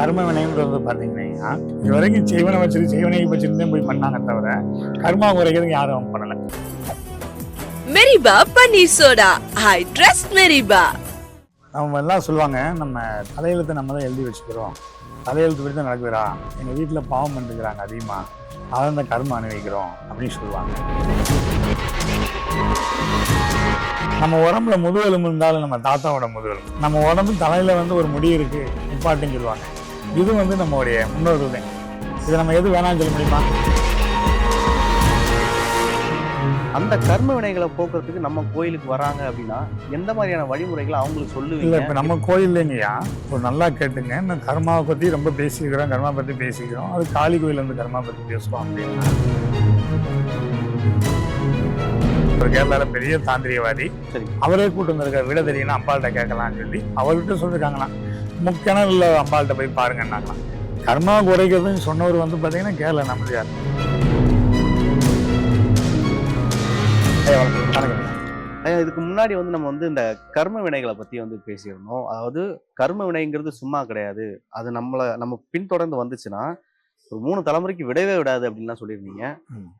கர்ம வினைன்றது பார்த்தீங்கன்னா இது வரைக்கும் செய்வனை வச்சிருக்கு செய்வனை வச்சிருந்தே போய் பண்ணாங்க தவிர கர்மா குறைக்கிறதுக்கு யாரும் பண்ணல. மெரிபா பன்னீர் சோடா. ஐ ட்ரஸ்ட் மெரிபா. நம்ம எல்லாம் சொல்லுவாங்க நம்ம தலையெழுத்தை நம்ம தான் எழுதி வச்சுக்கிறோம். தலையெழுத்து படி தான் நடக்குதுடா. எங்கள் வீட்டில் பாவம் பண்ணிருக்கிறாங்க அதிகமாக அதை அந்த கர்மம் அனுபவிக்கிறோம் அப்படின்னு சொல்லுவாங்க. நம்ம உடம்புல முதுகெலும்பு இருந்தாலும் நம்ம தாத்தாவோட முதுகெலும்பு. நம்ம உடம்பு தலையில வந்து ஒரு முடி இருக்கு நிப்பாட்டுன்னு சொல்லுவாங்க. இது வந்து நம்மளுடைய முன்னோர்கள் தான். இதை நம்ம எது வேணாம்னு சொல்ல முடியுமா? அந்த கர்ம வினைகளை போக்குறதுக்கு நம்ம கோயிலுக்கு வராங்க அப்படின்னா எந்த மாதிரியான வழிமுறைகளை அவங்களுக்கு இல்லை சொல்லுவீங்க இப்போ நம்ம கோயில்லைங்கய்யா ஒரு நல்லா கேட்டுங்க. நான் கர்மாவை பற்றி ரொம்ப பேசிக்கிறோம் கர்மா பற்றி பேசிக்கிறோம். அது காளி கோயில் வந்து கர்மா பற்றி பேசுவோம் அப்படின்னா. ஒரு கேரளால பெரிய தாந்திரியவாதி சரி. அவரே கூட்டு வந்திருக்காரு. விட தெரியும்னா அம்பாள்கிட்ட கேட்கலாம்னு சொல்லி அவர்கிட்ட சொல்லியிருக்காங்களாம் முக்கிணறுல அம்பாள்கிட்ட போய் பாருங்கன்னாங்களாம். கர்மா குறைக்கிறதுன்னு சொன்னவர் வந்து பார்த்தீங்கன்னா கேரளா ஐயா, இதுக்கு முன்னாடி வந்து நம்ம வந்து இந்த கர்ம வினைகளை பத்தி வந்து பேசியிருந்தோம். அதாவது கர்ம வினைங்கிறது சும்மா கிடையாது. அது நம்மள நம்ம பின்தொடர்ந்து வந்துச்சுன்னா ஒரு மூணு தலைமுறைக்கு விடவே விடாது அப்படின்லாம் சொல்லியிருந்தீங்க.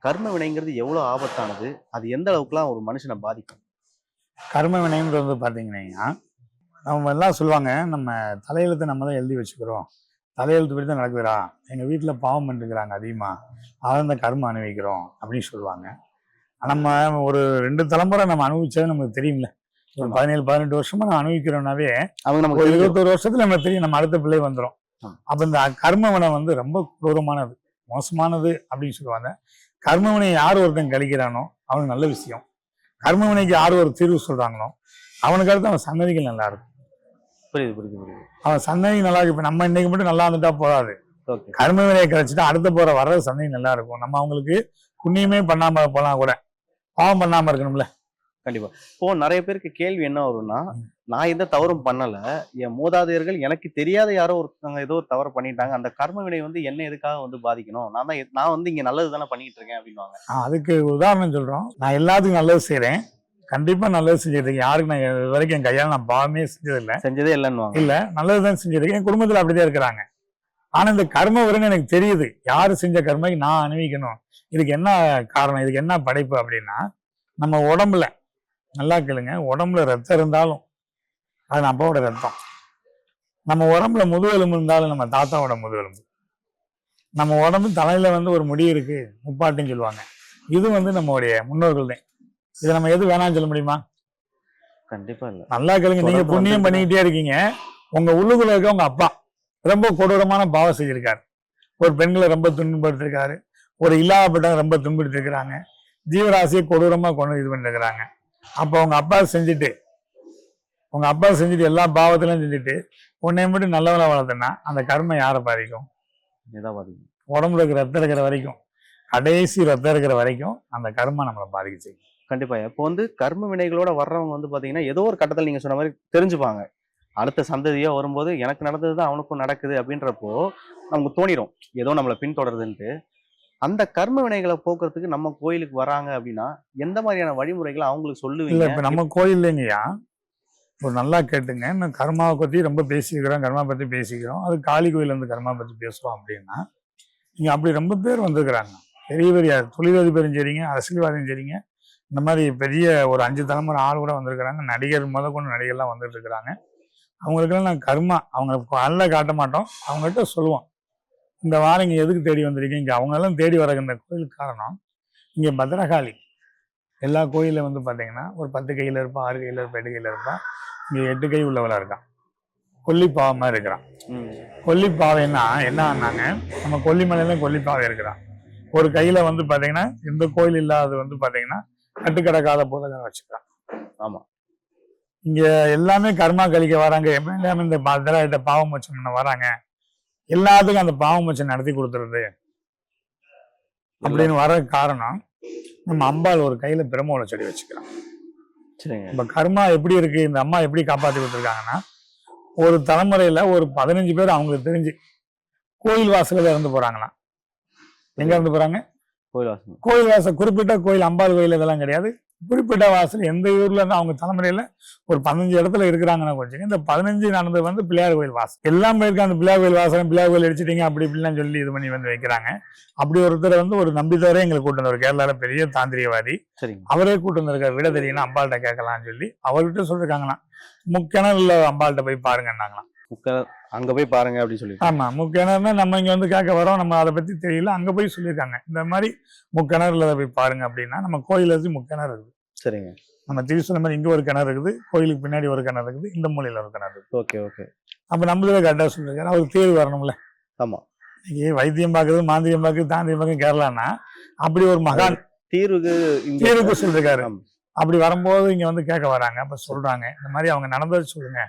கர்ம வினைங்கிறது எவ்வளவு ஆபத்தானது? அது எந்த அளவுக்குலாம் ஒரு மனுஷனை பாதிக்கும்? கர்ம வந்து பார்த்தீங்கன்னா நம்ம எல்லாம் சொல்லுவாங்க நம்ம தலையெழுத்தை நம்ம தான் எழுதி வச்சுக்கிறோம். தலையெழுத்து படி தான் நடக்குதுடா. எங்கள் வீட்டில் பாவம் பண்ணிருக்கிறாங்க அதிகமாக அதை அந்த கர்மம் அனுபவிக்கிறோம் அப்படின்னு சொல்லுவாங்க. நம்ம ஒரு ரெண்டு தலைமுறை நம்ம அனுபவிச்சது நமக்கு தெரியும்ல. ஒரு. பதினேழு பதினெட்டு வருஷமா நம்ம அனுபவிக்கிறோம்னாவே அவங்க நமக்கு. இருபத்தொரு வருஷத்துல நம்ம தெரியும் நம்ம அடுத்த பிள்ளை வந்துடும். அப்போ இந்த கர்மவினை வந்து ரொம்ப கொடூரமானது மோசமானது அப்படின்னு சொல்லுவாங்க. கர்மவினை யார் ஒருத்தன் கழிக்கிறானோ அவனுக்கு நல்ல விஷயம். கர்மவினைக்கு யார் ஒரு தீர்வு சொல்றாங்களோ அவனுக்கு அடுத்து அவன் சந்ததிகள் நல்லா இருக்கும். புரியுது புரியுது புரியுது. அவன் சந்ததி நல்லா இருக்கு. இப்ப நம்ம இன்னைக்கு மட்டும் நல்லா இருந்துட்டா போதாது. கர்ம வினையை கிடைச்சிட்டு அடுத்த போற வர்ற சந்ததி நல்லா இருக்கும். நம்ம அவங்களுக்கு புண்ணியமே பண்ணாம போலாம் கூட. பாவம் பண்ணாம இருக்கணும்ல. கண்டிப்பா. இப்போ நிறைய பேருக்கு கேள்வி என்ன வரும்னா நான் எந்த தவறும் பண்ணல. என் மூதாதையர்கள் எனக்கு தெரியாத யாரோ ஒருத்தவங்க ஏதோ ஒரு தவறு பண்ணிட்டாங்க. அந்த கர்ம வினை வந்து என்ன எதுக்காக வந்து பாதிக்கணும்? நான் தான் நான் வந்து இங்க நல்லது தானே பண்ணிட்டு இருக்கேன் அப்படின்வாங்க அதுக்கு உதாரணம் சொல்றோம். நான் எல்லாத்துக்கும் நல்லது செய்றேன். கண்டிப்பா நல்லது செஞ்சிருக்கேன் யாருக்கு நான் இது வரைக்கும் என் கையால் நான் பாவமே செஞ்சதில்லை. செஞ்சதே இல்லைன்னுவாங்க. இல்ல நல்லதுதான் செஞ்சிருக்கேன் என் குடும்பத்துல அப்படிதான் இருக்கிறாங்க. ஆனா இந்த கர்ம வரன்னு எனக்கு தெரியுது. யாரு செஞ்ச கர்மைக்கு நான் அனுபவிக்கணும் இதுக்கு என்ன காரணம்? இதுக்கு என்ன படைப்பு அப்படின்னா நம்ம உடம்புல நல்லா கேளுங்க உடம்புல ரத்தம் இருந்தாலும் அது நம்ம அப்பாவோட ரத்தம். நம்ம உடம்புல முதுகெலும்பு இருந்தாலும் நம்ம தாத்தாவோட முதுகெலும்பு. நம்ம உடம்பு தலையில வந்து ஒரு முடி இருக்கு. முப்பாட்டுன்னு சொல்லுவாங்க. இது வந்து நம்மளுடைய முன்னோர்கள் தான் இதை நம்ம எது வேணாம்னு சொல்ல முடியுமா? கண்டிப்பா இல்ல. நல்லா கேளுங்க. நீங்க புண்ணியம் பண்ணிக்கிட்டே இருக்கீங்க. உங்க உள்ளுக்குள்ள இருக்க உங்க அப்பா ரொம்ப கொடூரமான பாவம் செஞ்சிருக்காரு. ஒரு பெண்களை ரொம்ப துன்பப்படுத்திருக்காரு ஒரு இல்லாதப்பட்டவங்க ரொம்ப துன்படுத்திருக்கிறாங்க ஜீவராசியை கொடூரமா கொண்டு இது பண்ணிருக்கிறாங்க. அப்போ உங்க அப்பா செஞ்சுட்டு உங்க அப்பா செஞ்சுட்டு எல்லா பாவத்திலையும் செஞ்சுட்டு உன்னை மட்டும் நல்லவளா வளர்த்தனா அந்த கர்மம் யாரை பாதிக்கும்? உடம்புல இருக்கிற ரத்தம் இருக்கிற வரைக்கும் கடைசி ரத்தம் இருக்கிற வரைக்கும் அந்த கர்மம் நம்மளை பாதிக்க செய்யும். கண்டிப்பா. இப்போ வந்து கர்ம வினைகளோட வர்றவங்க வந்து பாத்தீங்கன்னா ஏதோ ஒரு கட்டத்தில் நீங்க சொன்ன மாதிரி தெரிஞ்சுப்பாங்க. அடுத்த சந்ததியோ வரும்போது எனக்கு நடந்தது தான் அவனுக்கும் நடக்குது அப்படின்றப்போ நமக்கு தோணிரும். ஏதோ நம்மளை பின்தொடருதுன்ட்டு. அந்த கர்ம வினைகளை போக்குறதுக்கு நம்ம கோயிலுக்கு வராங்க அப்படின்னா எந்த மாதிரியான வழிமுறைகளை அவங்களுக்கு சொல்லுவீங்க? இப்போ நம்ம கோயில்லைங்கய்யா ஒரு நல்லா கேட்டுங்க. நான் கர்மாவை பற்றி ரொம்ப பேசிக்கிறோம் கர்மா பற்றி பேசிக்கிறோம். அது காளி கோயில் வந்து கர்மா பற்றி பேசுவோம் அப்படின்னா நீங்கள் அப்படி ரொம்ப பேர் வந்திருக்கிறாங்க. பெரிய பெரிய தொழிலதிபரும் சரிங்க அரசியல்வாதியும் சரிங்க. இந்த மாதிரி பெரிய ஒரு அஞ்சு தலைமுறை ஆள் கூட வந்திருக்கிறாங்க. நடிகர் முத கொண்டு நடிகர்லாம் வந்துட்டு இருக்கிறாங்க அவங்களுக்கெல்லாம் நான் கர்மா அவங்க அல்ல காட்ட மாட்டோம். அவங்ககிட்ட சொல்லுவோம். இந்த வாரம் இங்க எதுக்கு தேடி வந்திருக்கீங்க? இங்க அவங்க எல்லாம் தேடி வர இந்த கோயிலுக்கு காரணம் இங்க பத்ரகாளி. எல்லா கோயிலில் வந்து பார்த்தீங்கன்னா ஒரு பத்து கையில் இருப்பான் ஆறு கையில் இருப்பான் எட்டு கையில் இருப்பான் இங்கே எட்டு கை உள்ளவளா இருக்கான் கொல்லிப்பாவை மாதிரி இருக்கிறான் கொல்லிப்பாவைன்னா என்ன ஆனாங்க? நம்ம கொல்லிமலையில கொல்லிப்பாவை இருக்கிறான் ஒரு கையில வந்து பாத்தீங்கன்னா இந்த கோயில் இல்லாதது வந்து பாத்தீங்கன்னா கட்டுக்கடக்காத போதகம் வச்சுக்கிறான். ஆமா. இங்க எல்லாமே கர்மா கழிக்க வராங்க. எல்லாமே இந்த பத்திராயிட்ட பாவம் வச்சோம்னு வராங்க. எல்லாத்துக்கும் அந்த பாவம் வச்சு நடத்தி கொடுத்துருது. அப்படின்னு வர காரணம் நம்ம அம்பாள் ஒரு கையில பிரம்மோல செடி சரிங்க. இப்ப கர்மா எப்படி இருக்கு? இந்த அம்மா எப்படி காப்பாத்தி கொடுத்துருக்காங்கன்னா ஒரு தலைமுறையில ஒரு பதினஞ்சு பேர் அவங்களுக்கு தெரிஞ்சு கோயில் வாசல்ல இறந்து போறாங்களாம். எங்க இறந்து போறாங்க? கோயில் கோயில் வாசல் குறிப்பிட்ட கோயில் அம்பாள் கோயில் இதெல்லாம் கிடையாது. குறிப்பிட்ட வாசல் எந்த ஊர்ல இருந்து அவங்க தலைமுறையில ஒரு பதினஞ்சு இடத்துல இருக்கிறாங்கன்னா கொஞ்சம் இந்த பதினஞ்சு நடந்தது வந்து பிள்ளையார் கோயில் வாசல். எல்லாம் போயிருக்காங்க அந்த பிள்ளையார் கோயில் வாசல் பிள்ளையார் கோயில் அடிச்சிட்டீங்க அப்படி இப்படிலாம் சொல்லி இது பண்ணி வந்து வைக்கிறாங்க. அப்படி ஒருத்தர் வந்து ஒரு நம்பித்தவரே எங்களை கூட்டு வந்தவர் கேரளால பெரிய தாந்திரிகவாதி சரிங்க. அவரே கூட்டு வந்திருக்காரு. விட தெரியும்னா அம்பாள்கிட்ட கேட்கலாம்னு சொல்லி அவர்கிட்ட சொல்லிருக்காங்களாம். முக்கிணறுல அம்பாள்கிட்ட போய் பாருங்கன்னாங்களாம். முக்க- அங்க போய் பாருங்க அப்படின்னு சொல்லி ஆமா முக்கிணறுனா நம்ம இங்க வந்து கேட்க வரோம் நம்ம அதை பத்தி தெரியல அங்க போய் சொல்லியிருக்காங்க. இந்த மாதிரி முக்கிணறுல போய் பாருங்க அப்படின்னா நம்ம கோயில இருந்து முக்கிணறு இருக்குது சரிங்க. நம்ம திருச்சி மாதிரி இங்க ஒரு கிணறு இருக்குது கோயிலுக்கு பின்னாடி ஒரு கிணறு இருக்குது இந்த மூலையில ஒரு கிணறு இருக்குது. Okay okay. அப்ப நம்மளே கரெக்டா சொல்லியிருக்காரு அவருக்கு தேர்வு வரணும்ல. ஆமா. இன்னைக்கு வைத்தியம் பார்க்குறது மாந்திரியம் பார்க்குறது தாந்திரியம் பார்க்குறது கேரளானா அப்படி ஒரு மகான் தீர்வுக்கு தீர்வுக்கு சொல்லியிருக்காரு. அப்படி வரும்போது இங்க வந்து கேட்க வராங்க அப்ப சொல்றாங்க. இந்த மாதிரி அவங்க நடந்ததை சொல்லுங்க.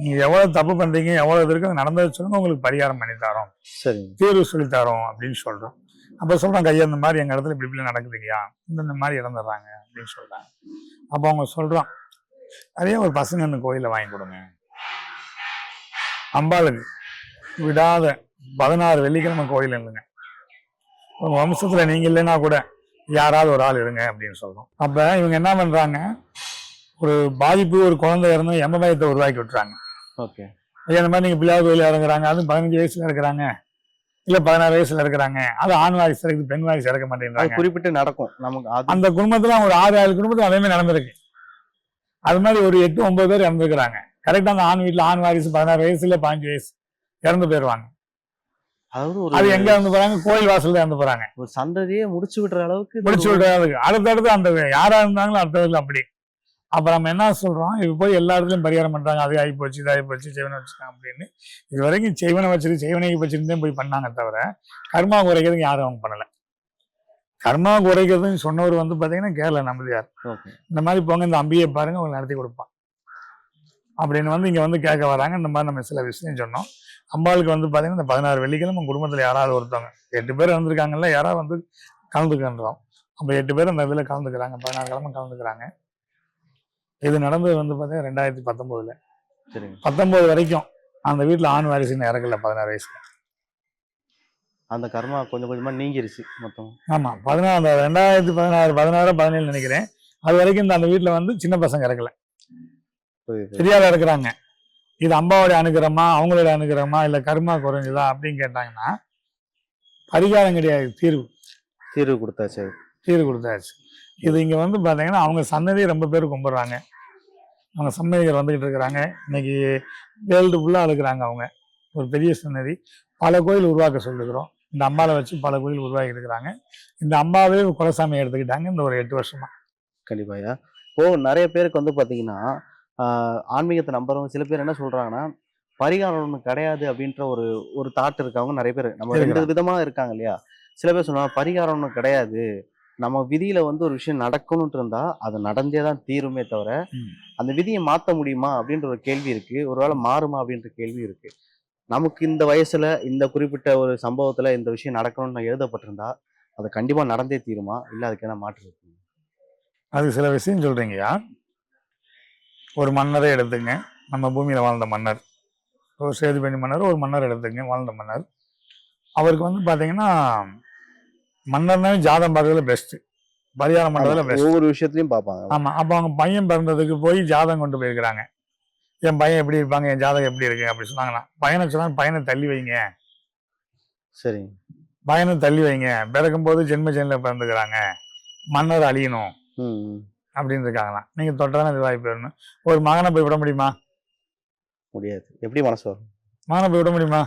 நீங்க எவ்வளவு தப்பு பண்றீங்க எவ்வளவு இது இருக்கு நடந்ததை சொல்லுங்க உங்களுக்கு பரிகாரம் பண்ணி தரோம். சரிங்க. தீர்வு சொல்லி தரோம் அப்படின்னு சொல்றோம். அப்ப சொல்றாங்க ஐயா இந்த மாதிரி எங்க இடத்துல இப்படி இப்படி நடக்குதுங்கய்யா. இந்த இந்த மாதிரி இறந்துடுறாங்க அப்படின்னு சொல்றாங்க. அப்ப அவங்க சொல்றோம் அதே ஒரு பசங்க இந்த கோயில வாங்கி கொடுங்க. அம்பாளுக்கு விடாத பதினாறு வெள்ளிக்கிழமை கோயில் இல்லைங்க. உங்க வம்சத்துல நீங்க இல்லைன்னா கூட யாராவது ஒரு ஆள் இருங்க அப்படின்னு சொல்றோம். அப்ப இவங்க என்ன பண்றாங்க ஒரு பாதிப்பு ஒரு குழந்தை இறந்து எண்பதாயிரத்தை உருவாக்கி விட்டுறாங்க. ஓகே. இந்த மாதிரி நீங்க பிள்ளையார் கோயில் இறங்குறாங்க அதுவும் பதினஞ்சு வயசுல இருக்கிறாங்க. இல்ல பதினாறு வயசுல இருக்கிறாங்க. அது ஆண் வாரிசு இருக்குது பெண் வாரிசு இறக்க அது மாட்டேங்கிறாங்க குறிப்பிட்டு நடக்கும். நமக்கு அது அந்த குடும்பத்துல ஒரு ஆறு ஏழு குடும்பத்துல அதே மாதிரி நடந்திருக்கு. அது மாதிரி ஒரு எட்டு ஒன்பது பேர் இறந்துருக்கிறாங்க. கரெக்டா அந்த ஆண் வீட்டுல ஆண் வாரிசு பதினாறு வயசு இல்ல பதினஞ்சு வயசு இறந்து போயிருவாங்க. அதாவது அது எங்க இறந்து போறாங்க? கோயில் வாசல்ல இறந்து போறாங்க. ஒரு சந்ததியே முடிச்சு விடுற அளவுக்கு முடிச்சு ஒரு- விடுறதுக்கு அடுத்தடுத்து அந்த யாரா இருந்தாங்களோ அடுத்ததுல அப்படி. அப்ப நம்ம என்ன சொல்றோம்? இப்ப போய் எல்லா இடத்துலயும் பரிகாரம் பண்றாங்க. அது ஆகி போச்சு இது ஆகி போச்சு செய்வனை வச்சுக்கான் அப்படின்னு. இது வரைக்கும் செய்வனை வச்சிருக்கு செய்வனை வச்சிருந்தே போய் பண்ணாங்க தவிர கர்மா குறைக்கிறதுக்கு யாரும் அவங்க பண்ணல. கர்மா குறைக்கிறதுன்னு சொன்னவர் வந்து பாத்தீங்கன்னா கேரள நம்பியார் இந்த மாதிரி போங்க இந்த அம்பியை பாருங்க உங்களுக்கு நடத்தி கொடுப்பான். அப்படின்னு வந்து இங்க வந்து கேட்க வராங்க. இந்த மாதிரி நம்ம சில விஷயம் சொன்னோம். அம்பாளுக்கு வந்து பாத்தீங்கன்னா இந்த பதினாறு வெள்ளிக்கிழமை குடும்பத்துல யாராவது ஒருத்தவங்க எட்டு பேர் இருந்திருக்காங்கல்ல யாராவது வந்து கலந்துக்கின்றோம் அப்ப எட்டு பேர் அந்த இதுல கலந்துக்கிறாங்க. பதினாறு கிழமை கலந்துக்கிறாங்க. இது நடந்தது வந்து பாத்தீங்கன்னா ரெண்டாயிரத்தி பத்தொன்பதுல. சரிங்க. பத்தொன்பது வரைக்கும் அந்த வீட்டுல ஆண் வாரிசுன்னு இறக்கல பதினாறு வயசுல. அந்த கர்மா கொஞ்சம் கொஞ்சமா நீங்கிருச்சு மொத்தம். ஆமா பதினாறு அந்த ரெண்டாயிரத்தி பதினாறு பதினாறு பதினேழு நினைக்கிறேன். அது வரைக்கும் இந்த அந்த வீட்டுல வந்து சின்ன பசங்க இறக்கல புரியுது பெரியாள் இருக்கிறாங்க. இது அம்பாவுடைய அனுகிரகமா அவங்களோட அனுகிரகமா இல்ல கர்மா குறைஞ்சதா அப்படின்னு கேட்டாங்கன்னா பரிகாரம் கிடையாது தீர்வு. தீர்வு கொடுத்தாச்சு. தீர்வு கொடுத்தாச்சு. இது இங்க வந்து பாத்தீங்கன்னா அவங்க சன்னதி ரொம்ப பேர் கும்பிடுறாங்க. அவங்க சன்னதிகள் வந்துகிட்டு இருக்கிறாங்க. இன்னைக்கு வேர்ல்டு ஃபுல்லா இருக்கிறாங்க அவங்க. ஒரு பெரிய சன்னதி. பல கோயில் உருவாக்க சொல்லிருக்கிறோம். இந்த அம்பாவை வச்சு பல கோயில் உருவாக்கி இருக்கிறாங்க. இந்த அம்பாவே குலசாமி எடுத்துக்கிட்டாங்க இந்த ஒரு எட்டு வருஷமா. கண்டிப்பாயா ஓ நிறைய பேருக்கு வந்து பாத்தீங்கன்னா ஆஹ், ஆன்மீகத்தை நம்புறவங்க சில பேர் என்ன சொல்றாங்கன்னா பரிகாரம் ஒண்ணு கிடையாது அப்படின்ற ஒரு ஒரு தாட் இருக்கவங்க நிறைய பேர். நம்ம ரெண்டு இருக்கிறாங்க. விதமா இருக்காங்க இல்லையா? சில பேர் சொல்லுவாங்க பரிகாரம் ஒண்ணு கிடையாது. நம்ம விதியில வந்து ஒரு விஷயம் நடக்கணும்னு இருந்தா அது நடந்தே தான் தீருமே தவிர. அந்த விதியை மாத்த முடியுமா அப்படின்ற ஒரு கேள்வி இருக்கு. ஒருவேளை மாறுமா அப்படின்ற கேள்வி இருக்கு. நமக்கு இந்த வயசுல இந்த குறிப்பிட்ட ஒரு சம்பவத்துல இந்த விஷயம் நடக்கணும்னு எழுதப்பட்டிருந்தா அது கண்டிப்பா நடந்தே தீருமா? இல்ல அதுக்கு என்ன மாற்று இருக்கு? அதுக்கு சில விஷயம் சொல்றீங்கய்யா. ஒரு மன்னரை எடுத்துங்க. நம்ம பூமியில வாழ்ந்த மன்னர். ஒரு சேதுபதி மன்னர் ஒரு மன்னர் எடுத்துங்க. வாழ்ந்த மன்னர். அவருக்கு வந்து பாத்தீங்கன்னா மன்னர்னாவே ஜாதம் பார்க்கறதுல பெஸ்ட் பரிகாரம் பண்றதுல பெஸ்ட் ஒவ்வொரு விஷயத்திலயும் பார்ப்பாங்க. ஆமா அப்ப அவங்க பையன் பிறந்ததுக்கு போய் ஜாதகம் கொண்டு போயிருக்கிறாங்க. என் பையன் எப்படி இருப்பாங்க என் ஜாதகம் எப்படி இருக்கு அப்படி சொன்னாங்கன்னா பையனை சொன்னா பையனை தள்ளி வைங்க. சரிங்க பையனை தள்ளி வைங்க. பிறக்கும் போது ஜென்ம ஜென்ல பிறந்துக்கிறாங்க. மன்னர் அழியணும். அப்படின்னு இருக்காங்களாம். நீங்க தொட்டதானே இது வாய்ப்பு வேணும். ஒரு மகனை போய் விட முடியுமா? முடியாது. எப்படி மனசு வரும்? மகனை போய் விட முடியுமா?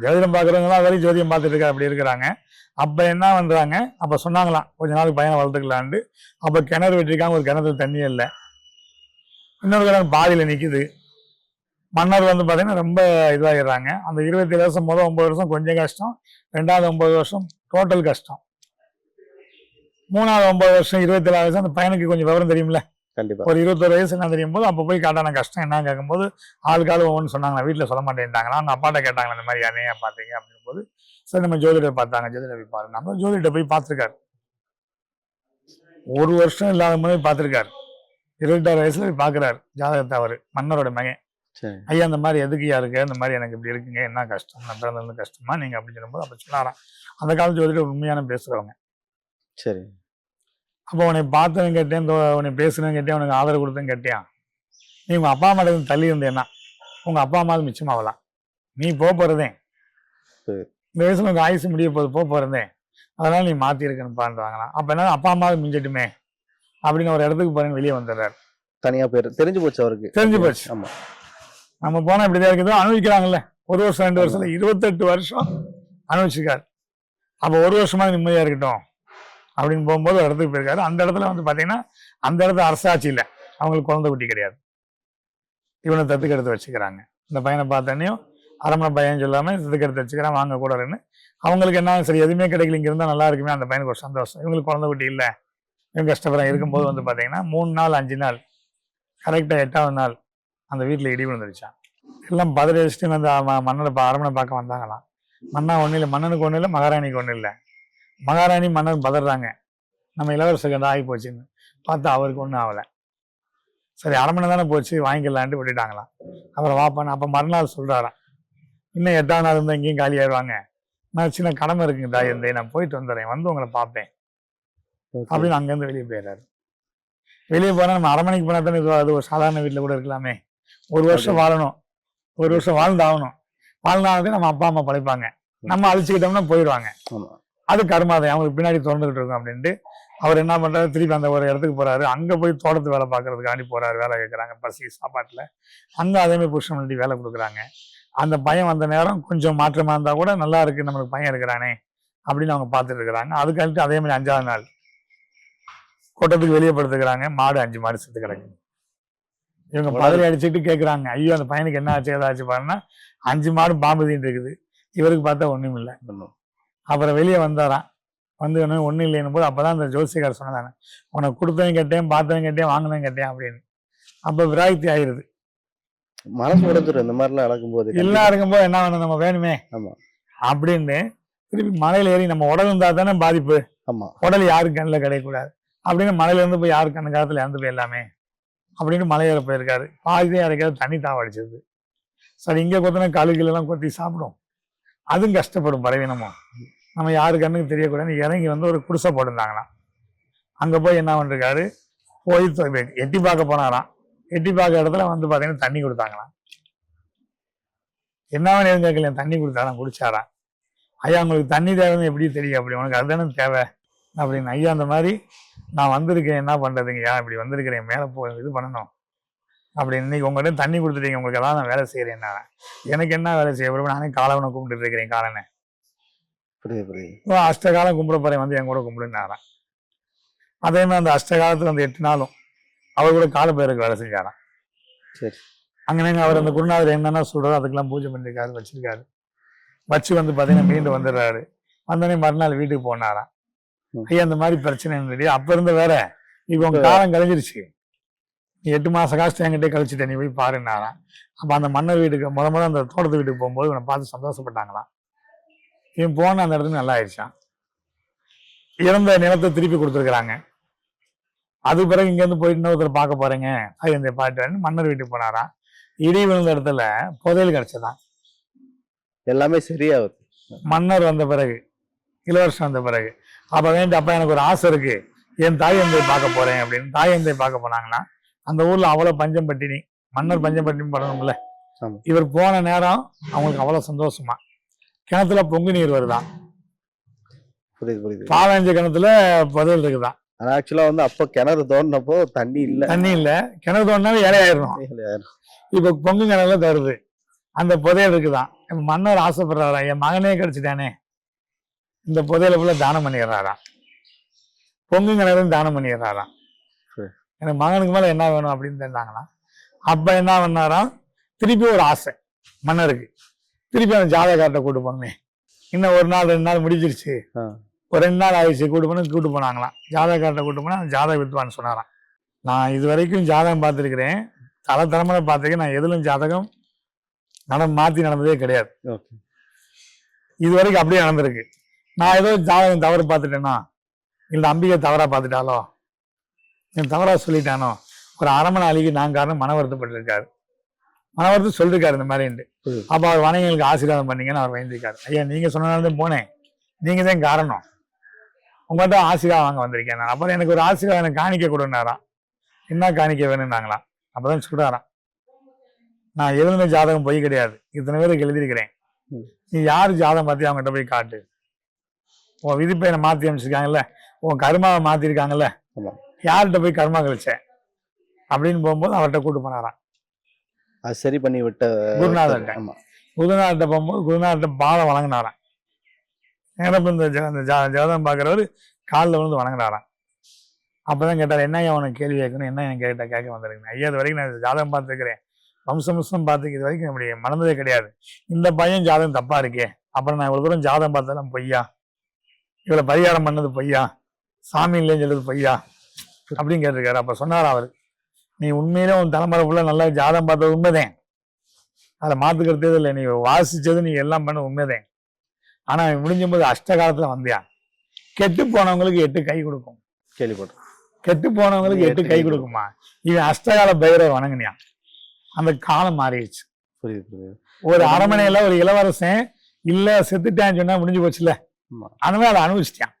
ஜோதிடம் பார்க்குறவங்களாம் வரையும் ஜோதிடம் பார்த்துட்டு இருக்கா அப்படி இருக்கிறாங்க. அப்போ என்ன பண்ணுறாங்க அப்போ சொன்னாங்களாம் கொஞ்ச நாளுக்கு பையனை வளர்த்துக்கலான்ட்டு. அப்போ கிணறு வெட்டிருக்காங்க ஒரு கிணத்துல தண்ணியே இல்லை. இன்னொரு கிணறு பாதியில் நிற்கிது மன்னர் வந்து பார்த்தீங்கன்னா ரொம்ப இதுவாகிடுறாங்க அந்த இருபத்தி ஏழு வருஷம் முதல் ஒம்பது வருஷம் கொஞ்சம் கஷ்டம். ரெண்டாவது ஒம்பது வருஷம் டோட்டல் கஷ்டம். மூணாவது ஒம்பது வருஷம் இருபத்தி ஏழாவது வருஷம் அந்த பையனுக்கு கொஞ்சம் விவரம் தெரியும்ல. கண்டிப்பா. ஒரு இருபத்தொரு வயசு என்ன தெரியும் போது அப்போ போய் காட்டான கஷ்டம் என்ன கேட்கும்போது ஆளுக்கு ஆளு ஒவ்வொன்று சொன்னாங்களா வீட்டில் சொல்ல மாட்டேன்ட்டாங்களா அந்த அப்பாட்ட கேட்டாங்களா இந்த மாதிரி யாரையா பார்த்தீங்க? அப்படின் போது சரி நம்ம ஜோதிடர் பார்த்தாங்க ஜோதிடர் போய் பாருங்க. நம்ம ஜோதிடர் போய் பார்த்துருக்காரு. ஒரு வருஷம் இல்லாத போது பார்த்துருக்காரு. இருபத்தாறு வயசுல போய் பார்க்குறாரு. ஜாதகத்தை அவர் மன்னரோட மகன். ஐயா இந்த மாதிரி எதுக்குயா இருக்கு? இந்த மாதிரி எனக்கு இப்படி இருக்குங்க. என்ன கஷ்டம்? நான் பிறந்தது கஷ்டமா? நீங்க அப்படின்னு சொல்லும்போது அப்போ சொன்னாராம். அந்த காலத்து ஜோதிடர் உண்மையான பேசுறவங்க சரி. அப்போ உன்னை பார்த்தவன் கேட்டேன் உன்னை பேசுனவன் கேட்டேன் உனக்கு ஆதரவு கொடுத்தேன் கேட்டியான் நீ உங்கள் அப்பா அம்மா தள்ளி இருந்தேன்னா உங்கள் அப்பா அம்மாவுக்கு மிச்சமாகலாம் நீ போக போகிறதே. இந்த வயசுல உங்கள் ஆயுசு முடிய போது போக போகிறதே அதனால நீ மாற்றி இருக்கணும்ப்பான்றாங்களாம் அப்போ என்ன அப்பா அம்மாவுக்கு மிஞ்சட்டுமே? அப்படின்னு ஒரு இடத்துக்கு பாருங்க வெளியே வந்துடுறாரு. தனியா பேர் தெரிஞ்சு போச்சு அவருக்கு. தெரிஞ்சு போச்சு. ஆமா. நம்ம போனால் இப்படிதான் இருக்குதோ அனுபவிக்கிறாங்கல்ல. ஒரு வருஷம் ரெண்டு வருஷம் இல்ல, இருபத்தெட்டு வருஷம் அனுபவிச்சிருக்காரு. அப்போ ஒரு வருஷமா நிம்மதியா இருக்கட்டும். அப்படின்னு போகும்போது ஒரு இடத்துக்கு போயிருக்காரு. அந்த இடத்துல வந்து பார்த்தீங்கன்னா அந்த இடத்துல அரசாட்சி இல்லை. அவங்களுக்கு குழந்தை குட்டி கிடையாது. இவனை தத்துக்கு எடுத்து வச்சுக்கிறாங்க. இந்த பையனை பார்த்தோன்னையும் அரமணை பையன் சொல்லாமல் தத்துக்கு எடுத்து வச்சுக்கிறான் வாங்க கூட அவங்களுக்கு என்ன சரி எதுவுமே கிடைக்கல இங்கே இருந்தால் நல்லா இருக்குமே அந்த பையனுக்கு ஒரு சந்தோஷம். இவங்களுக்கு குழந்தை குட்டி இல்லை. இவங்க கஷ்டப்படுறாங்க. இருக்கும்போது வந்து பார்த்தீங்கன்னா மூணு நாள் அஞ்சு நாள் கரெக்டாக எட்டாவது நாள் அந்த வீட்டில் இடி விழுந்துருச்சான் எல்லாம் பதறி அடிச்சுட்டு வந்து மன்னனை பா அரமனை பார்க்க வந்தாங்களாம். மன்னா ஒன்றும் இல்லை. மன்னனுக்கு ஒன்றும் இல்லை மகாராணிக்கு ஒன்றும் இல்லை. மகாராணி மன்னன் பதறாங்க. நம்ம இளவரசர் ஆகி போச்சுன்னு பார்த்தா அவருக்கு ஒன்றும் ஆகலை. சரி அரமனை தானே போச்சு வாங்கிக்கலான்ட்டு விட்டுட்டாங்களாம். அப்புறம் வாப்பான்னு அப்போ மறுநாள் சொல்கிறாராம் இன்னும் எட்டாம் நாள் இருந்தால் எங்கேயும் காலி ஆயிடுவாங்க. நான் சின்ன கடமை இருக்குங்க தாய் இருந்தே நான் போயிட்டு வந்துடுறேன் வந்து உங்களை பார்ப்பேன். அப்படின்னு அங்கேருந்து வெளியே போயிடுறாரு. வெளியே போனால் நம்ம அரமனைக்கு போனால் தானே அது ஒரு சாதாரண வீட்டில் கூட இருக்கலாமே. ஒரு வருஷம் வாழணும். ஒரு வருஷம் வாழ்ந்தாகணும். வாழ்ந்தாலும் நம்ம அப்பா அம்மா படைப்பாங்க. நம்ம அழிச்சுக்கிட்டோம்னா போயிடுவாங்க. அது கருமாதை அவங்களுக்கு பின்னாடி திறந்துகிட்டு இருக்கும் அப்படின்ட்டு அவர் என்ன பண்றாரு? திருப்பி அந்த ஒரு இடத்துக்கு போறாரு. அங்க போய் தோட்டத்து வேலை பார்க்கறதுக்காண்டி போறாரு. வேலை கேட்கறாங்க பசி சாப்பாட்டுல. அங்க அதே மாதிரி புருஷன் பண்ணி வேலை கொடுக்குறாங்க. அந்த பையன் வந்த நேரம் கொஞ்சம் மாற்றமா இருந்தா கூட நல்லா இருக்கு நம்மளுக்கு பையன் இருக்கிறானே அப்படின்னு அவங்க பார்த்துட்டு இருக்கிறாங்க. அதே மாதிரி அஞ்சாவது நாள் கூட்டத்துக்கு வெளியே படுத்துக்கிறாங்க. மாடு அஞ்சு மாடு செத்து கிடக்கு. இவங்க பதறி அடிச்சுட்டு கேட்குறாங்க ஐயோ அந்த பையனுக்கு என்ன ஆச்சு ஏதாச்சு பாருன்னா அஞ்சு மாடு பாம்பு தீண்டு இருக்குது இவருக்கு பார்த்தா ஒண்ணும். இல்லை. அப்புறம் வெளியே வந்தாராம் வந்து ஒன்றும் ஒன்றும் இல்லைன்னு போது அப்பதான் அந்த ஜோசியக்கார் சொன்னாங்க உனக்கு கொடுத்தவன் கேட்டேன் பார்த்தவன் கேட்டேன் வாங்கினவன் கேட்டேன் அப்படின்னு. அப்போ விராக்தி ஆயிருது. மனசு உடைஞ்சிரும் இந்த மாதிரிலாம் நடக்கும்போது. எல்லாம் இருக்கும்போது என்ன வேணும் நம்ம வேணுமே. ஆமா. அப்படின்னு திருப்பி மலையில ஏறி நம்ம உடல் இருந்தா தானே பாதிப்பு. ஆமா. உடல் யாருக்கு கண்ணில் கிடையக்கூடாது. அப்படின்னு மலையில இருந்து போய் யாருக்கு கண்ணு காலத்துல இறந்து போயிடலாமே? அப்படின்னு மலையேற போயிருக்காரு. பாதி இறக்காது தண்ணி தாவடிச்சது சரி இங்க கொத்தின கழுகுல எல்லாம் கொத்தி சாப்பிடும். அதுவும் கஷ்டப்படும் பறவைனமும் நம்ம யாரு கண்ணுக்கு தெரியக்கூடாதுன்னு இறங்கி வந்து ஒரு குடிசை போட்டிருந்தாங்களாம். அங்கே போய் என்ன பண்ணிருக்காரு? போய் எட்டி பார்க்க போனாராம். எட்டி பார்க்க இடத்துல வந்து பார்த்தீங்கன்னா தண்ணி கொடுத்தாங்களாம். என்ன வேணும் கேட்கல தண்ணி கொடுத்தாராம் குடிச்சாராம். ஐயா உங்களுக்கு தண்ணி தேவைன்னு எப்படி தெரியும்? அப்படி உனக்கு அதுதானே தேவை. அப்படின்னு ஐயா அந்த மாதிரி நான் வந்திருக்கேன் என்ன பண்றதுங்கய்யா இப்படி வந்திருக்கிறேன்? மேலே போ இது பண்ணணும். அப்படின்னு இன்னைக்கு உங்கள்கிட்ட தண்ணி கொடுத்துட்டீங்க. உங்களுக்கு எல்லாம் நான் வேலை செய்கிறேன் நான் எனக்கு என்ன வேலை செய்ய விரும்ப நானே காலவனை கூப்பிட்டு இருக்கிறேன் காலனை. புரியுது அஷ்டகாலம் கும்பிட போறேன் வந்து என் கூட கும்பிடுனாராம் அதே மாதிரி அந்த அஷ்டகாலத்துல அந்த எட்டு நாளும் அவர் கூட கால பேருக்கு வேலை செஞ்சாராம். சரி. அங்கனங்க அவர் அந்த குருநாதர் என்னென்ன சொல்றாரோ அதுக்கெல்லாம் பூஜை பண்ணிருக்காரு வச்சிருக்காரு. வச்சு வந்து பார்த்தீங்கன்னா மீண்டு வந்துடுறாரு. வந்தோடனே மறுநாள் வீட்டுக்கு போனாராம். ஐயா அந்த மாதிரி பிரச்சனை இருந்தது அப்ப இருந்த வேற இப்போ உங்க காலம் கழிஞ்சிருச்சு நீ எட்டு மாச காசு என்கிட்ட கழிச்சுட்ட நீ போய் பாருன்னாராம். அப்ப அந்த மன்னர் வீட்டுக்கு முத முத அந்த தோட்டத்து வீட்டுக்கு போகும்போது இவனை பார்த்து சந்தோஷப்பட்டாங்களாம். இவன் போன அந்த இடத்துக்கு நல்லா ஆயிடுச்சான். இறந்த நிலத்தை திருப்பி கொடுத்துருக்குறாங்க. அது பிறகு இங்க இருந்து போயிட்டு இன்னொருத்தர் பார்க்க போறேங்க. அது இந்த பாட்டு மன்னர் வீட்டுக்கு போனாராம். இடி விழுந்த இடத்துல புதையல் கிடைச்சதான். எல்லாமே சரியாகுது. மன்னர் வந்த பிறகு இளவரசன் வந்த பிறகு அப்ப வேண்டி அப்ப எனக்கு ஒரு ஆசை இருக்கு. என் தாயந்தை பார்க்க போறேன் அப்படின்னு தாயந்தை பார்க்க போனாங்கன்னா அந்த ஊர்ல அவ்வளவு பஞ்சம் பட்டினி மன்னர் பஞ்சம் பட்டினி பண்ணணும்ல ஆமா. இவர் போன நேரம் அவங்களுக்கு அவ்வளவு சந்தோஷமா. கிணத்துல பொங்கு நீர் வருதான் புரியுது புரியுது. பாலஞ்ச கிணத்துல புதையல் இருக்குதான் ஆனா ஆக்சுவலா வந்து அப்போ கிணறு தோண்டினப்போ தண்ணி இல்ல. தண்ணி இல்ல. கிணறு தோண்டினாலும் இலையாயிரும் இப்ப பொங்கு கிணறுல தருது. அந்த புதையல் இருக்குதான் இப்ப மன்னர் ஆசைப்படுறாரா? என் மகனே கிடைச்சிட்டானே. இந்த புதையலை ஃபுல்லா தானம் பண்ணிடுறாராம் பொங்கு கிணறும் தானம் பண்ணிடுறாராம். எனக்கு மகனுக்கு மேல என்ன வேணும் அப்படின்னு தெரிஞ்சாங்களாம் அப்ப என்ன பண்ணாராம்? திருப்பி ஒரு ஆசை மன்னருக்கு. திருப்பி அந்த ஜாதகார்ட்ட கூட்டு போனேன் இன்னும் ஒரு நாள் ரெண்டு நாள் முடிஞ்சிருச்சு. ஒரு ரெண்டு நாள் ஆயிடுச்சு கூட்டு போன கூட்டு போனாங்களாம். ஜாதகார்ட்ட கூட்டு போனா அந்த ஜாதக வித்வான் சொன்னாராம். நான் இது வரைக்கும் ஜாதகம் பார்த்துருக்கிறேன். தல தலைமுறை பார்த்துருக்கேன். நான் எதிலும் ஜாதகம் நட மாத்தி நடந்ததே கிடையாது. இது வரைக்கும் அப்படியே நடந்திருக்கு. நான் ஏதோ ஜாதகம் தவறு பார்த்துட்டேனோ? இல்லை அம்பிகை தவறா பார்த்துட்டாலோ என் தவறா சொல்லிட்டானோ? ஒரு அரமணை அழிக்கு நான் காரணம் மன வருத்தப்பட்டிருக்காரு. மன வருத்தம் சொல்லிருக்காரு இந்த மாதிரின்ட்டு. அப்போ அவர் வணங்கிகளுக்கு ஆசீர்வாதம் பண்ணீங்கன்னு அவர் வேண்டியிருக்காரு ஐயா நீங்க சொன்னனால தான் போனேன். நீங்க தான் காரணம். உங்கள்கிட்ட ஆசீர்வாதம் வாங்க வந்திருக்கேன் நான். அப்புறம் எனக்கு ஒரு ஆசீர்வாதம் எனக்கு காணிக்க கொடுனாராம் என்ன காணிக்க வேணும்னாங்களாம். அப்பதான் சொல்றாராம். நான் எழுதின ஜாதகம் பொய் கிடையாது. இத்தனை பேருக்கு எழுதியிருக்கிறேன். நீ யார் ஜாதகம் பார்த்தி அவங்ககிட்ட போய் காட்டு. உன் விதிப்பெயனை மாத்தி அமைச்சிருக்காங்கல்ல. உன் கர்மாவை மாத்திருக்காங்கல்ல. ஆமா. யார்கிட்ட போய் கர்மா கழிச்ச? அப்படின்னு போகும்போது அவர்கிட்ட கூட்டு போனாராம். அது சரி பண்ணி விட்ட குருநாதர்கிட்ட ஆமா. போகும்போது குருநாதர்கிட்ட பாலம் வழங்கினாராம். நேரம் இந்த ஜாதகம் பார்க்குறவர் காலில் விழுந்து வணங்கினாராம். அப்பதான் கேட்டார் என்ன உனக்கு கேள்வி கேட்கணும்? என்ன என் கேட்ட கேட்க வந்திருக்கேன் ஐயா இது வரைக்கும் நான் ஜாதகம் பார்த்துருக்கிறேன். வம்சம் வம்சம் பார்த்து இது வரைக்கும் அப்படி மறந்ததே கிடையாது. இந்த பையன் ஜாதகம் தப்பா இருக்கே. அப்புறம் நான் இவ்வளவு தூரம் ஜாதகம் பார்த்ததெல்லாம் பொய்யா? இவ்வளவு பரிகாரம் பண்ணது பொய்யா? சாமி இல்லைன்னு சொல்றது பொய்யா? அப்படின்னு கேட்டிருக்காரு. அப்ப சொன்னார் அவர்? நீ உண்மையிலே உன் தலைமுறை ஃபுல்லாக நல்லா ஜாதகம் பார்த்தது உண்மைதான். அதை மாத்துக்கிறதே இல்லை. நீ வாசிச்சது நீ எல்லாம் பண்ண உண்மைதான். ஆனா முடிஞ்ச போது அஷ்ட காலத்துல வந்தியா? கெட்டு போனவங்களுக்கு எட்டு கை கொடுக்கும். கேள்விப்பட்டேன். கெட்டு போனவங்களுக்கு எட்டு கை கொடுக்குமா. இவன் அஷ்டகால பைரவ வணங்குனியான் அந்த காலம் மாறிடுச்சு. புரியுது புரியுது. ஒரு அரமனையில ஒரு இளவரசன் இல்ல செத்துட்டான்னு சொன்னா முடிஞ்சு போச்சுல மாதிரி அதை அனுபவிச்சிட்டான்.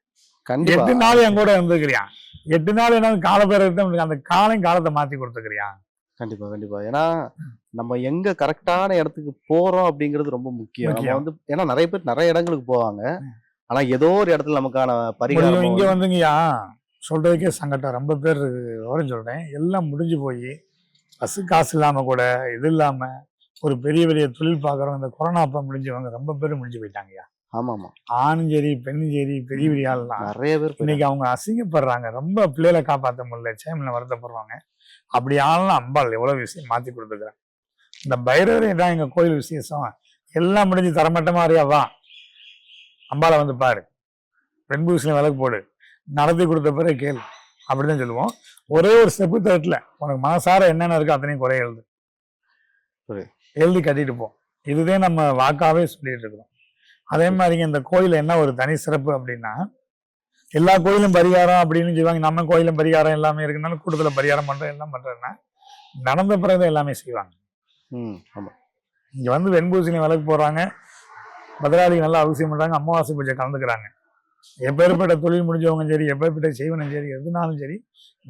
எட்டு நாள் என் கூட இருந்துக்கிறியான் எட்டு நாள் என்ன கால பேர் அந்த காலம் காலத்தை மாத்தி கொடுத்துக்கிறியான் கண்டிப்பா கண்டிப்பா. ஏன்னா நம்ம எங்க கரெக்டான இடத்துக்கு போறோம் அப்படிங்கிறது ரொம்ப முக்கியம். நம்ம. வந்து ஏன்னா நிறைய பேர் நிறைய இடங்களுக்கு போவாங்க. ஆனா ஏதோ ஒரு இடத்துல நமக்கான பரிகாரம் இங்க வந்துங்கய்யா சொல்றதுக்கே சங்கடம் ரொம்ப பேர் விவரம் சொல்றேன். எல்லாம் முடிஞ்சு போய் பஸ் காசு இல்லாம கூட இது இல்லாம ஒரு பெரிய பெரிய தொழில் பார்க்குறவங்க இந்த கொரோனா அப்ப முடிஞ்சவங்க ரொம்ப பேர் முடிஞ்சு போயிட்டாங்கய்யா. ஆமா ஆமா ஆணும் சரி பெண்ணும் சரி பெரிய பெரிய ஆள்லாம். நிறைய பேர் இன்னைக்கு அவங்க அசிங்கப்படுறாங்க. ரொம்ப பிள்ளைகளை காப்பாற்ற முடியல. சேமில் வருத்தப்படுறாங்க அப்படி ஆளும் அம்பாள் எவ்வளவு விஷயம் மாத்தி கொடுத்துக்கிறேன் இந்த பைரவரே தான் எங்க கோயில் விசேஷம். எல்லாம் முடிஞ்சு தரமட்டமா அறியா வா. அம்பாளை வந்து பாரு. பெண்பூசணி விளக்கு போடு. நடத்தி கொடுத்த பிறகு கேளு. அப்படிதான் சொல்லுவோம். ஒரே ஒரு ஸ்டெப்பு தட்டுல. உனக்கு மனசார என்னென்ன இருக்கோ அத்தனையும் குறை எழுது. எழுதி கட்டிட்டு போ. இதுதான் நம்ம வாக்காவே சொல்லிட்டு இருக்கிறோம் அதே மாதிரிங்க இந்த கோயில்ல என்ன ஒரு தனி சிறப்பு அப்படின்னா எல்லா கோயிலும் பரிகாரம் அப்படின்னு சொல்லுவாங்க. நம்ம கோயிலும் பரிகாரம் எல்லாமே இருக்குனாலும் கூட்டத்துல பரிகாரம் பண்றோம் எல்லாம் பண்றேன்னா நடந்த பிறகு எல்லாமே செய்வாங்க. ம் ஆமா. இங்க வந்து வெண்பூசணி விளக்கு போடுறாங்க. பத்ராளி நல்லா அவசியம் பண்றாங்க. அமாவாசை பூஜை கலந்துக்கிறாங்க. எப்பேற்பட்ட தொழில் முடிஞ்சவங்க சரி எப்பேற்பட்ட செய்வனும் சரி எதுனாலும் சரி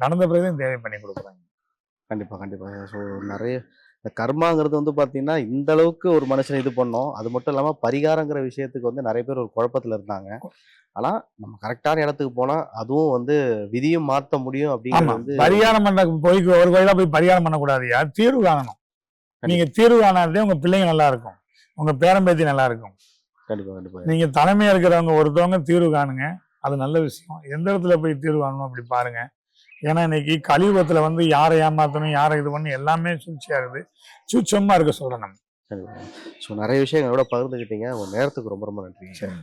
நடந்த பிறகு தேவை பண்ணி கொடுக்குறாங்க. கண்டிப்பா கண்டிப்பா. ஸோ நிறைய இந்த கர்மாங்கிறது வந்து பாத்தீங்கன்னா இந்த அளவுக்கு ஒரு மனுஷன் இது பண்ணோம். அது மட்டும் இல்லாம பரிகாரங்கிற விஷயத்துக்கு வந்து நிறைய பேர் ஒரு குழப்பத்துல இருந்தாங்க. ஆனா நம்ம கரெக்டான இடத்துக்கு போனா அதுவும் வந்து விதியும் மாத்த முடியும் அப்படிங்கிறது வந்து பரிகாரம் பண்ண போய் ஒரு கோயிலா போய் பரிகாரம் பண்ணக்கூடாதுயா தீர்வு காணணும். நீங்க தீர்வு காணாதே உங்க பிள்ளைங்க நல்லா இருக்கும். உங்க பேரம்பேத்தி நல்லா இருக்கும். கண்டிப்பா கண்டிப்பா. நீங்க தலைமையா இருக்கிறவங்க ஒருத்தவங்க தீர்வு காணுங்க. அது நல்ல விஷயம். எந்த இடத்துல போய் தீர்வு காணணும் அப்படி பாருங்க. ஏன்னா இன்னைக்கு கலியுகத்துல வந்து யாரை ஏமாத்தணும் யாரை இது பண்ணி எல்லாமே சூழ்ச்சியா இருக்குது. சூட்சமா இருக்க சொல்றேன் நம்ம. ஸோ நிறைய விஷயங்களோட பகிர்ந்துக்கிட்டீங்க உங்க நேரத்துக்கு ரொம்ப ரொம்ப நன்றி சரி.